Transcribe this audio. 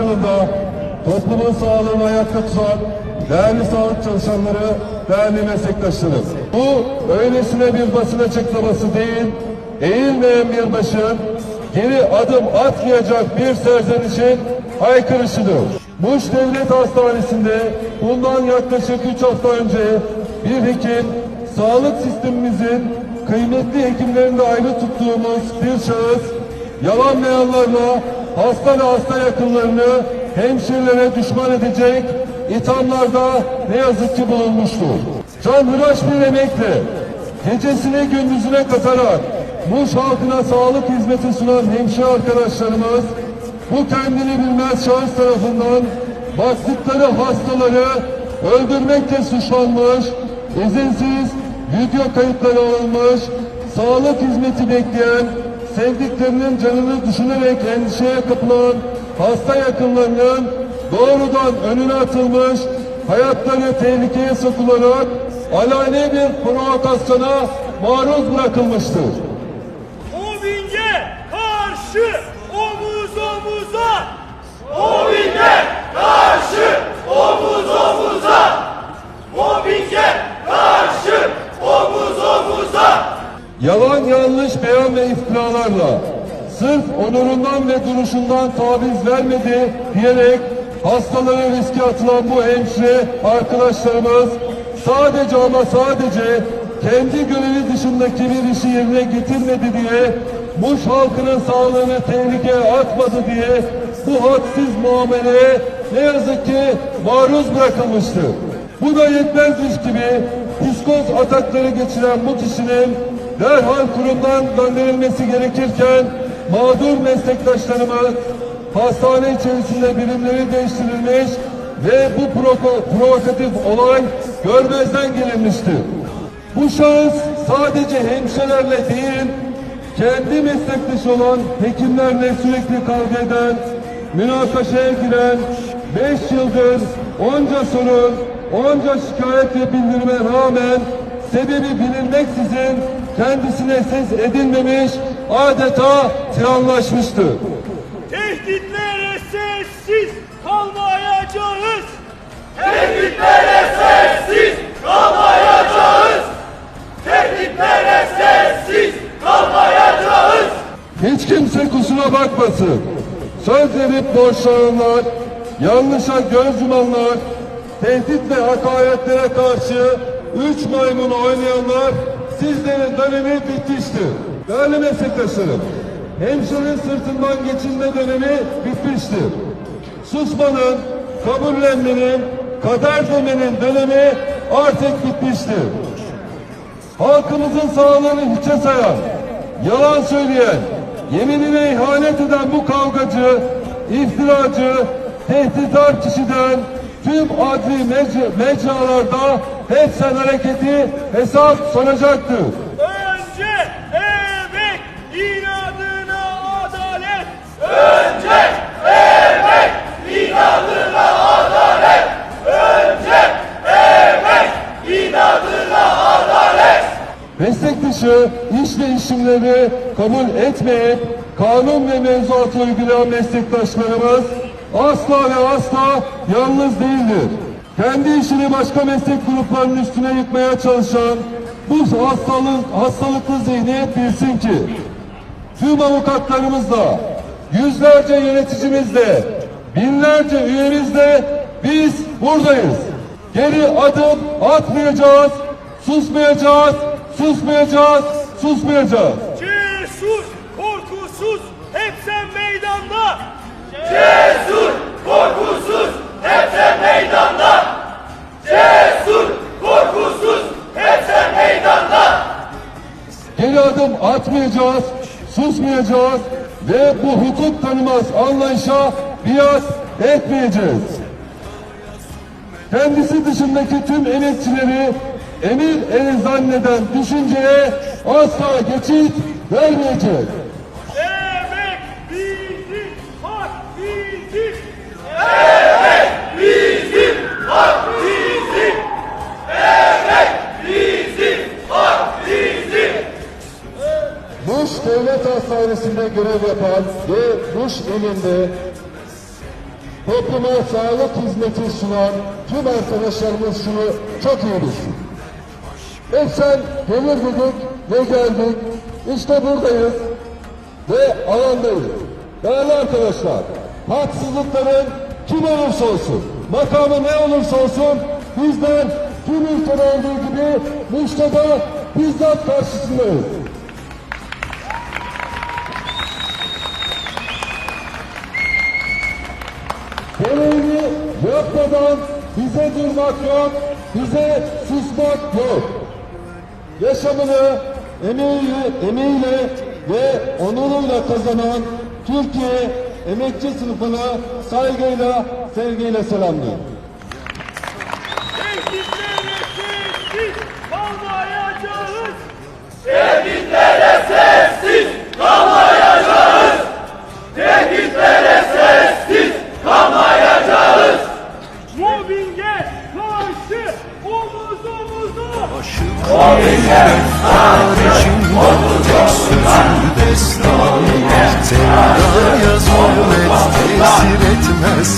yılında toplumun sağlığını ayakta tutan değerli sağlık çalışanları, değerli meslektaşlarım. Bu öylesine bir basın açıklaması değil, eğilmeyen bir başın geri adım atmayacak bir serzenişin haykırışıdır. Muş Devlet Hastanesi'nde bundan yaklaşık 3 hafta önce bir hekim sağlık sistemimizin kıymetli hekimlerinde ayrı tuttuğumuz bir şahıs yalan beyanlarla hasta ve hasta yakınlarını hemşirelere düşman edecek ithamlarda ne yazık ki bulunmuştur. Can Hıraş bir emekli gecesini gündüzüne katarak Muş halkına sağlık hizmeti sunan hemşire arkadaşlarımız bu kendini bilmez şahıs tarafından baktıkları hastaları öldürmekle suçlanmış, izinsiz video kayıtları alınmış, sağlık hizmeti bekleyen, sevdiklerinin canını düşünerek endişeye kapılan hasta yakınlarının doğrudan önüne atılmış, hayatları tehlikeye sokularak alani bir provokasyona maruz bırakılmıştır. Sırf onurundan ve duruşundan taviz vermedi diyerek hastalara riske atılan bu hemşire arkadaşlarımız sadece ama sadece kendi görevi dışındaki bir işi yerine getirmedi diye Muş halkının sağlığını tehlikeye atmadı diye bu hadsiz muameleye ne yazık ki maruz bırakılmıştır. Bu da yetmezmiş gibi psikoz atakları geçiren bu kişinin derhal kurumdan gönderilmesi gerekirken mağdur meslektaşlarımız hastane içerisinde birimleri değiştirilmiş ve bu provo- provokatif olay görmezden gelinmiştir. Bu şahıs sadece hemşirelerle değil, kendi meslektaşı olan hekimlerle sürekli kavga eden, münakaşaya giren, beş yıldır onca sorun, onca şikayet ve bildirime rağmen sebebi bilinmeksizin kendisine ses edilmemiş, adeta tiranlaşmıştır. Tehditlere sessiz kalmayacağız. Tehditlere sessiz kalmayacağız. Tehditlere sessiz kalmayacağız. Hiç kimse kusura bakmasın. Söz verip borçlananlar, yanlışa göz yumanlar, tehdit ve hakaretlere karşı üç maymun oynayanlar sizlerin dönemi bitmiştir. Değerli meslektaşlarım, hemşire sırtından geçinme dönemi bitmiştir. Susmanın, kabullenmenin, kader demenin dönemi artık bitmiştir. Halkımızın sağlığını hiçe sayan, yalan söyleyen, yeminine ihanet eden bu kavgacı, iftiracı, tehditkar kişiden tüm adli mec- mecralarda hep sen hareketi hesap soracaktır. Önce emek, inadına adalet. Önce emek, inadına adalet. Önce emek, inadına adalet. Meslek dışı iş ve işimleri kabul etmeyip kanun ve mevzuatı uygulayan meslektaşlarımız asla ve asla yalnız değildir. Kendi işini başka meslek gruplarının üstüne yıkmaya çalışan bu hastalık, hastalıklı zihniyet bilsin ki tüm avukatlarımızla, yüzlerce yöneticimizle, binlerce üyemizle biz buradayız. Geri adım atmayacağız, susmayacağız, susmayacağız, susmayacağız. Cesur, korkusuz, hep sen meydanda. Cesur, korkusuz, hepsi meydanda. Cesur, korkusuz, hepsi meydanda. Geri adım atmayacağız, susmayacağız ve bu hukuk tanımaz anlayışa biat etmeyeceğiz. Kendisi dışındaki tüm emekçileri emir eli zanneden düşünceye asla geçit vermeyeceğiz. İlinde topluma sağlık hizmeti sunan tüm arkadaşlarımız şunu çok iyi bilsin. Hep sen gelir dedik ve geldik. İşte buradayız ve alandayız. Değerli arkadaşlar, haksızlıkların kim olursa olsun, makamı ne olursa olsun bizden tüm ülkede olduğu gibi Muş'ta bizzat karşısındayız. Yapmadan bize durmak yok, bize susmak yok. Yaşamını emeğiyle, emeğiyle ve onuruyla kazanan Türkiye emekçi sınıfına saygıyla, sevgiyle selamlıyorum. Tehditlere sessiz kalmayacağız. Tehditlere sessiz kalmayacağız. Tehditlere sessiz kalmayacağız. Mobbinge karşı omuz omuza. Sevdaya zulmet tesir etmez